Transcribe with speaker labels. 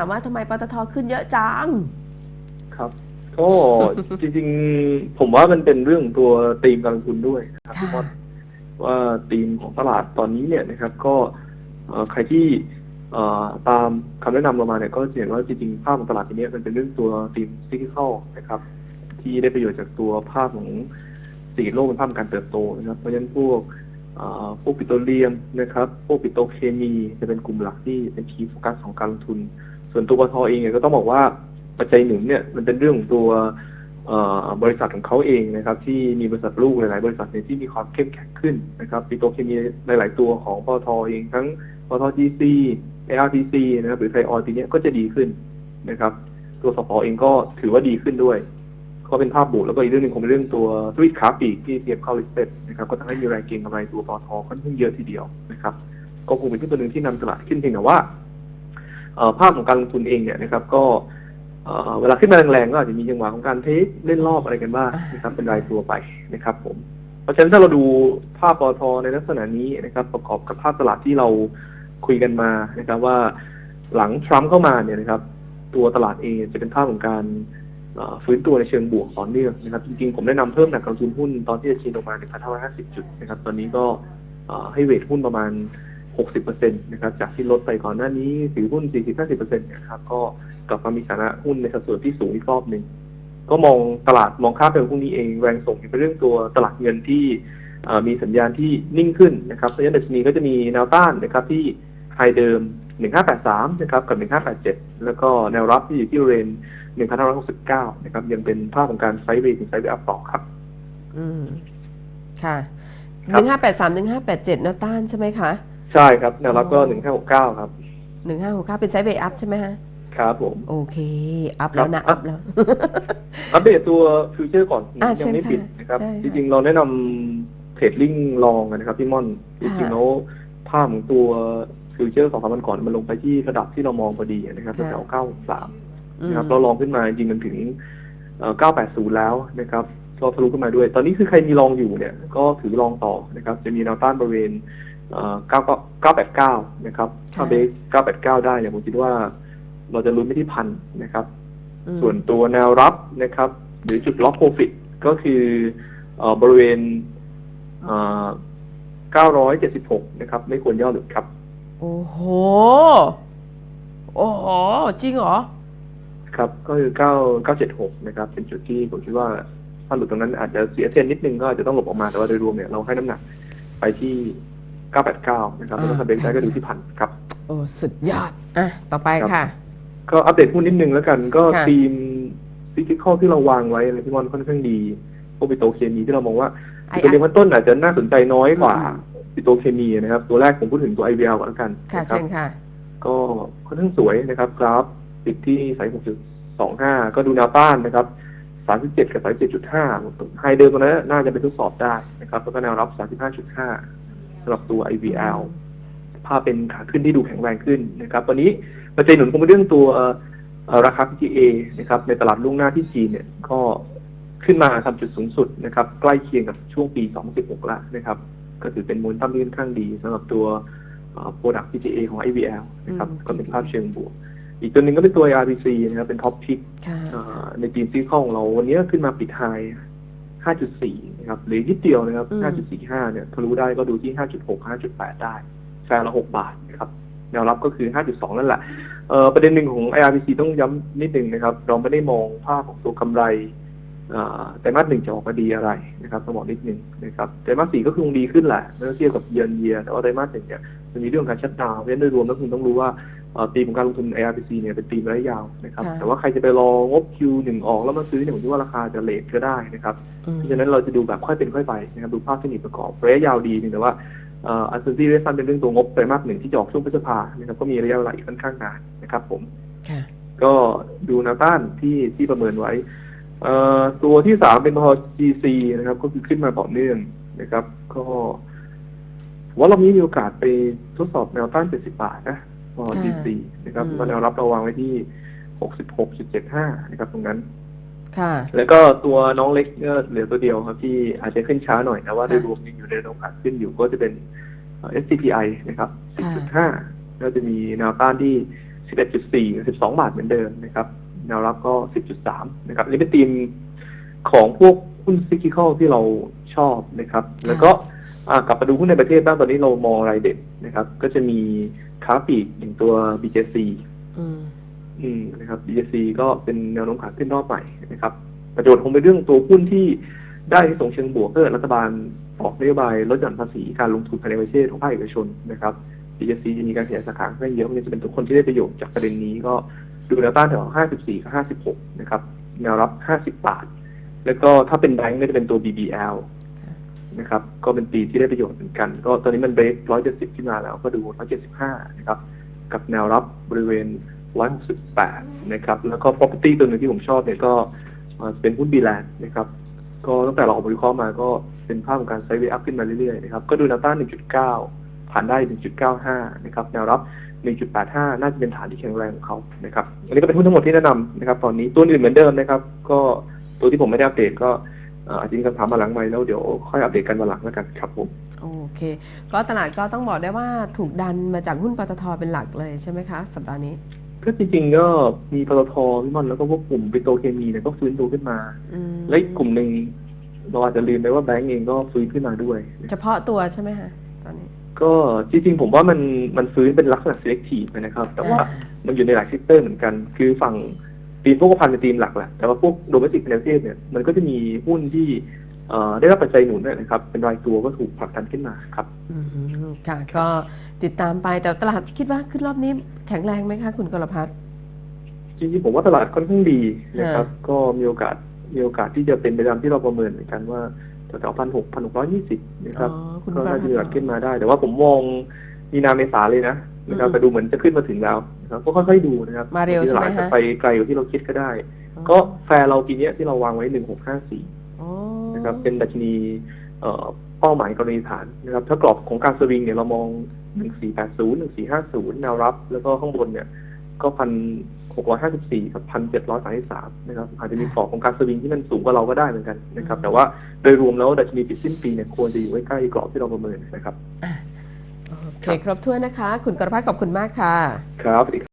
Speaker 1: ถามว่าทำไมปตทขึ้นเยอะจัง
Speaker 2: ครับ ก็จริงๆ ผมว่ามันเป็นเรื่องของตัวธีมการลงทุนด้วยนะครับ
Speaker 1: ค่ะ
Speaker 2: เพราะว่าธีมของตลาดตอนนี้เนี่ยนะครับ ก็เอ่อใครที่เอ่อตามคำแนะนำเรามาเนี่ยก็จะเห็นว่าจริงๆ ภาพของตลาดทีนี้มันเป็นเรื่องตัวธีมซิกิคอลนะครับ ที่ได้ประโยชน์จากตัวภาพของเศรษฐกิจโลกเป็นภาพของการเติบโตนะครับเพราะฉะนั้นพวกเอ่อพวกปิโตรเลียมนะครับ พวกปิโตรเคมีจะเป็นกลุ่มหลักที่เป็นคีย์โฟกัสของการลงทุน ส่วนตัวปตทเองเนี่ยก็ต้องบอกว่าปัจจัยหนึ่งเนี่ยมันเป็นเรื่องของตัวบริษัทของเขาเองนะครับที่มีบริษัทลูกหลาย ๆ บริษัทเนี่ยที่มีความเข้มแข็งขึ้นนะครับปิโตรเคมีหลาย ๆ ตัวของปตทเองทั้งปตท GC ARTC นะครับหรือไทยออยปีเนี้ยก็จะดีขึ้นนะครับ ตัวสพเองก็ถือว่าดีขึ้นด้วย ก็เป็นภาพบวกแล้วก็อีกเรื่องหนึ่งคงเป็นเรื่องตัวธุรกิจค้าปลีกที่เตรียมเข้าลิสเต็ดนะครับก็ทำให้มีแรงเก็งกำไรตัวปตทค่อนข้างเยอะทีเดียวนะครับ ก็คงเป็นที่ตัวหนึ่งที่นำตลาดขึ้นเพียงแต่ว่า ภาพของการลงทุนเองเนี่ยนะครับ ก็เวลาขึ้นมาแรงๆก็อาจจะมีจังหวะของการเทคเล่นรอบอะไรกันบ้างนะครับ เป็นรายตัวไปนะครับ ผม เพราะฉะนั้นถ้าเราดูภาพปอทในลักษณะนี้นะครับ ประกอบกับภาพตลาดที่เราคุยกันมานะครับ ว่าหลังทรัมป์เข้ามาเนี่ยนะครับ ตัวตลาดเองจะเป็นภาพของการฟื้นตัวในเชิงบวกต่อเนื่องนะครับ จริงๆ ผมแนะนำเพิ่มหนักการลงทุนหุ้นตอนที่จะชีนลงมา1,550 จุดนะครับ ตอนนี้ก็ให้เวทหุ้นประมาณ 60%นะครับจากที่ลดไปก่อนหน้านี้ถือหุ้น 40-50%นะครับก็กลับมามีฐานะหุ้นในสัดส่วนที่สูงอีกรอบหนึ่งก็มองตลาดมองค่าเป็นพวกนี้เองแรงส่งเป็นเรื่องตัวตลาดเงินที่มีสัญญาณที่นิ่งขึ้นนะครับเพราะฉะนั้นดัชนีก็จะมีแนวต้านนะครับที่ไฮเดิม 1583 นะครับกับ 1587 แล้วก็แนวรับที่อยู่ที่เรน1569 นะครับ ยังเป็นภาพของการไซด์เวย์ถึงไซด์เวย์อัพต่อครับ
Speaker 1: อืม ค่ะห
Speaker 2: ครับ
Speaker 1: นึ่งห้าแปดสามหนึ่งห้าแปดเจ็ดแนวต้านใช่ไหมคะ
Speaker 2: ใช่ครับแนวรับก็
Speaker 1: อ๋อ
Speaker 2: 1569ครับ
Speaker 1: หนึ่งห้าหกเก้าเป็นไซด์เวย์อัพใช่ไหมฮะ
Speaker 2: ครับผม
Speaker 1: โอเคอัพแล้วนะ
Speaker 2: ครั
Speaker 1: อั
Speaker 2: บ
Speaker 1: พแล้ว
Speaker 2: อัปเดตตัวฟิวเจอร์ก่อน
Speaker 1: อะ
Speaker 2: ยังไม่
Speaker 1: เชิญค่ะ
Speaker 2: ปิดนะครับ
Speaker 1: ได้ค่ะ
Speaker 2: จริงๆ เราแนะนำเทรดลิงลองกันนะครับพี่ม่อนจ
Speaker 1: ค่ะ
Speaker 2: ริงๆแล้วภาพของตัวฟิวเจอร์สองสามวันก่อนมันลงไปที่ระดับที่เรามองพอดีนะครับแถวเก้าสาม
Speaker 1: อืม
Speaker 2: นะครับเราลองขึ้นมาจริงๆมันถึงเก้าแปดศูนย์แล้วนะครับก็ทะลุขึ้นมาด้วย ตอนนี้คือใครมีลองอยู่เนี่ย ก็ถือลองต่อนะครับ จะมีแนวต้านบริเวณ เก้าเก้าแปดเก้านะครับ ถ้าเบรกเก้าแปดเก้าได้เนี่ยผมคิดว่า เราจะลุ้นไปที่พันนะครับ
Speaker 1: อืม
Speaker 2: ส่วนตัวแนวรับนะครับ หรือจุดล็อกโปรฟิตก็คือเอ่อบริเวณเอ่อ976นะครับ ไม่ควรย่อหลุดครับ
Speaker 1: โอ้โห โอ้โห จริงเหรอ
Speaker 2: ครับ ก็คือ9 976นะครับ เป็นจุดที่ผมคิดว่าถ้าหลุดตรงนั้นอาจจะเสียเซนนิดนึงก็อาจจะต้องหลบออกมาแต่ว่าโดยรวมเนี่ยเราให้น้ำหนักไปที่ 989 นะครับแล้วก็
Speaker 1: อ่า
Speaker 2: ถ้าเบรกได้ก็ดูที่พันครับ
Speaker 1: โอ้สุดยอด อะ ต่อไป
Speaker 2: ครับ
Speaker 1: ค่ะ
Speaker 2: ก็อัปเดตหุ้นนิดนึงแล้วกัน ก็
Speaker 1: ค่ะ
Speaker 2: ทีมฟิสิกอลที่เราวางไว้อะไรที่มันค่อนข้างดีพวกปิโตรเคมีที่เรามองว่า
Speaker 1: ไอ
Speaker 2: ตัวเรียนขั้นต้นอาจจะน่าสนใจน้อยกว่า
Speaker 1: อืม
Speaker 2: ปิโตรเคมีนะครับ ตัวแรกผมพูดถึงตัว IVL ก่อนแล้วกัน
Speaker 1: ค่ะ
Speaker 2: นะครั
Speaker 1: เชิญค่ะ
Speaker 2: ก็ค่อนข้างสวยนะครับ กราฟติดที่สาย6.25 ก็ดูแนวต้านนะครับ37กับ37.5ไฮเดิมตรงนั้นน่าจะเป็นทดสอบได้นะครับ แล้วก็แนวรับ35.5สำหรับตัว IVL ภาพเป็นขาขึ้นที่ดูแข็งแรงขึ้นนะครับ วันนี้ปัจจัยหนุนคงเป็นเรื่องตัวเอ่อราคา PGA นะครับ ในตลาดล่วงหน้าที่จีนเนี่ยก็ขึ้นมาทำจุดสูงสุดนะครับ ใกล้เคียงกับช่วงปี 2016แล้วนะครับ ก็ถือเป็นมูลตั้มที่ค่อนข้างดีสำหรับตัวโปรดักต์ PGA ของ IVL นะครับ
Speaker 1: อืม
Speaker 2: ก็เป็นภาพเชิงบวก อีกตัวหนึ่งก็เป็นตัว RBC นะครับ เป็นท็อปพิก
Speaker 1: ค่ะ
Speaker 2: ในจีนซีคของเราวันนี้ขึ้นมาปิดไฮ 5.4 นะครับ หรือนิดเดียวนะครับ
Speaker 1: อืม
Speaker 2: 5.45 เนี่ยทะลุได้ก็ดูที่ 5.6 5.8 ได้แฟร์ละ 6 บาทนะครับ แนวรับก็คือ 5.2 นั่นแหละเอ่อประเด็นหนึ่งของ IRBC ต้องย้ำนิดหนึ่งนะครับ เราไม่ได้มองภาพของตัวกำไรเอ่อไตรมาสหนึ่งจะออกมาดีอะไรนะครับต้องบอกนิดหนึ่งนะครับไตรมาสสี่ก็คงดีขึ้นแหละเมื่อเทียบกับเยือนเยียแต่ว่าไตรมาสหนึ่งเนี่ยมันมีเรื่องของการชัดดาวน์เพราะฉะนั้นโดยรวมแล้วคุณต้องรู้ว่าเอ่อ ธีมของการลงทุน IRBC เนี่ยเป็นธีมระยะยาวนะครับ
Speaker 1: ค่ะ
Speaker 2: แต่ว่าใครจะไปรองบ Q1 ออกแล้วมาซื้อเนี่ยผมคิดว่าราคาจะเลทก็ได้นะครับ
Speaker 1: อืม
Speaker 2: เพราะฉะนั้นเราจะดูแบบค่อยเป็นค่อยไปนะครับดูภาพเทคนิคประกอบระยะยาวดีเพียงแต่ว่าเอ่ออันเซอร์ซี่เรซันเป็นเรื่องตัวงบไตรมาสหนึ่งที่จะออกช่วงพฤษภานะครับก็มีระยะเวลาอีกค่อนข้างนานนะครับผม
Speaker 1: ค่ะ
Speaker 2: ก็ดูแนวต้านที่ที่ประเมินไว้เอ่อตัวที่สามเป็นพอ GC นะครับ ก็คือขึ้นมาต่อเนื่องนะครับ ก็ผมว่าเรามีมีโอกาสไปทดสอบแนวต้าน70บาทนะ พอ
Speaker 1: ค่ะ
Speaker 2: GC นะครับ
Speaker 1: อืม
Speaker 2: ก็แนวรับเราวางไว้ที่66.75นะครับ ตรงนั้น
Speaker 1: ค่ะ
Speaker 2: แล้วก็ตัวน้องเล็กก็เหลือตัวเดียวครับที่อาจจะขึ้นช้าหน่อยนะว่า
Speaker 1: ค่ะ
Speaker 2: โดยรวมยังอยู่ในโอกาสขึ้นอยู่ก็จะเป็นเอ่อ SCPI นะครับ
Speaker 1: ค่ะ
Speaker 2: 10.5ก็จะมีแนวต้านที่11.4 12บาทเหมือนเดิมนะครับ แนวรับก็10.3นะครับอันนี่เป็นธีมของพวกหุ้นซิกิคอลที่เราชอบนะครับ แล้วก็อ่ากลับมาดูหุ้นในประเทศบ้างตอนนี้เรามองรายเด็ดนะครับ ก็จะมี ค้าปลีกอย่างตัว BJC
Speaker 1: อืม
Speaker 2: อืมนะครับ BJC ก็เป็นแนวโน้มขาขึ้นรอบใหม่นะครับ ประโยชน์คงเป็นเรื่องตัวหุ้นที่ได้ที่ส่งเชิงบวกเพื่อรัฐบาลออกนโยบายลดหย่อนภาษีการลงทุนภายในประเทศของภาคเอกชนนะครับ BJC จะมีการขยายสาขาค่อนข้างเยอะมันจะเป็นทุกคนที่ได้ประโยชน์จากประเด็นนี้ก็ดูแนวต้านแถว 54 กับ 56 นะครับ แนวรับ 50 บาท แล้วก็ถ้าเป็นแบงก์ก็จะเป็นตัว BBL นะครับ ก็เป็นปีที่ได้ประโยชน์เหมือนกัน ก็ตอนนี้มันเบรก170ขึ้นมาแล้ว ก็ดู175นะครับ กับแนวรับบริเวณ168นะครับ แล้วก็ property ตัวหนึ่งที่ผมชอบเนี่ยก็เป็นหุ้นบีแลนด์นะครับ ก็ตั้งแต่เราออกบริเคราะห์มาก็เป็นภาพของการไซด์เวย์อัพขึ้นมาเรื่อยๆนะครับ ก็ดูแนวต้าน1.9ผ่านได้1.95นะครับ แนวรับ1.85 น่าจะเป็นฐานที่แข็งแรงของเขานะครับ อันนี้ก็เป็นหุ้นทั้งหมดที่แนะนำนะครับ ตอนนี้ตัวอื่นเหมือนเดิมนะครับ ก็ตัวที่ผมไม่ได้อัปเดตก็ อ่ออาจจะมีคำถามมาหลังไหมค์แล้วเดี๋ยวค่อยอัปเดตกันมาหลังแล้วกันครับผม
Speaker 1: โอเค ก็ตลาดก็ต้องบอกได้ว่าถูกดันมาจากหุ้นปตทเป็นหลักเลยใช่ไหมคะ สัปดาห์นี้
Speaker 2: ก็จริงๆก็มีปตทพี่มอนแล้วก็พวกกลุ่มปิโตรเคมีเนี่ยก็ฟื้นตัวขึ้นมา
Speaker 1: อืม
Speaker 2: และอีกกลุ่มหนึ่งเราอาจจะลืมไปว่าแบงก์เองก็ฟื้นขึ้นมาด้วย
Speaker 1: เฉพาะตัวใช่ไหมคะตอนนี้
Speaker 2: ก็จริงๆผมว่ามันมันฟื้นเป็นลักษณะ selective นะครับ แต่ว่ามันอยู่ในหลายเซกเตอร์เหมือนกัน คือฝั่ง ทีมพวกพันเป็นทีมหลักแหละแต่ว่าพวกโดเมสิกในประเทศเนี่ยมันก็จะมีหุ้นที่เอ่อได้รับปัจจัยหนุนด้วยนะครับ เป็นรายตัวก็ถูกผลักดันขึ้นมาครับ
Speaker 1: อืมค่ะก็ติดตามไปแต่ตลาดคิดว่าขึ้นรอบนี้แข็งแรงไหมคะคุณกรพัฒน์
Speaker 2: จริงๆผมว่าตลาดค่อนข้างดีนะครับ ก็มีโอกาสมีโอกาสที่จะเป็นไปตามที่เราประเมินเหมือนกันว่าแถวๆพันหกพันหกร้อยยี่สิบนะครับ
Speaker 1: อ๋อคุณ
Speaker 2: ก็
Speaker 1: กร
Speaker 2: น่า
Speaker 1: พัฒ
Speaker 2: จะมีโอกาส
Speaker 1: น์
Speaker 2: ขึ้นมาได้ แต่ว่าผมมองมีนาเมษาเลยนะ นะครับ
Speaker 1: อืม
Speaker 2: แต่ดูเหมือนจะขึ้นมาถึงแล้วนะครับก็ค่อยๆดูนะครับ
Speaker 1: มาเร็วใช่ไหม
Speaker 2: ตลาด
Speaker 1: ฮะ
Speaker 2: จะไปไกลกว่าที่เราคิดก็ได้ ก็แฟร์เราปีเนี้ยที่เราวางไว้หนึ่งหกห้าสี่
Speaker 1: อ๋อ
Speaker 2: นะครับเป็นดัชนีเอ่อเป้าหมายกรณีฐานนะครับ ถ้ากรอบของการสวิงเนี่ยเรามองหนึ่งสี่แปดศูนย์หนึ่งสี่ห้าศูนย์แนวรับ แล้วก็ข้างบนเนี่ยก็พันหกร้อยห้าสิบสี่กับพันเจ็ดร้อยสามสิบสามนะครับอาจจะมีกรอบของการสวิงที่มันสูงกว่าเราก็ได้เหมือนกันนะครับ แต่ว่าโดยรวมแล้วดัชนีปิดสิ้นปีเนี่ยควรจะอยู่ใกล้ๆกรอบที่เราประเมินนะครับ
Speaker 1: โอเค ครบถ้วนนะคะ คุณกรพัฒน์ขอบคุณมากค่ะ
Speaker 2: ครับสวัสดีครับ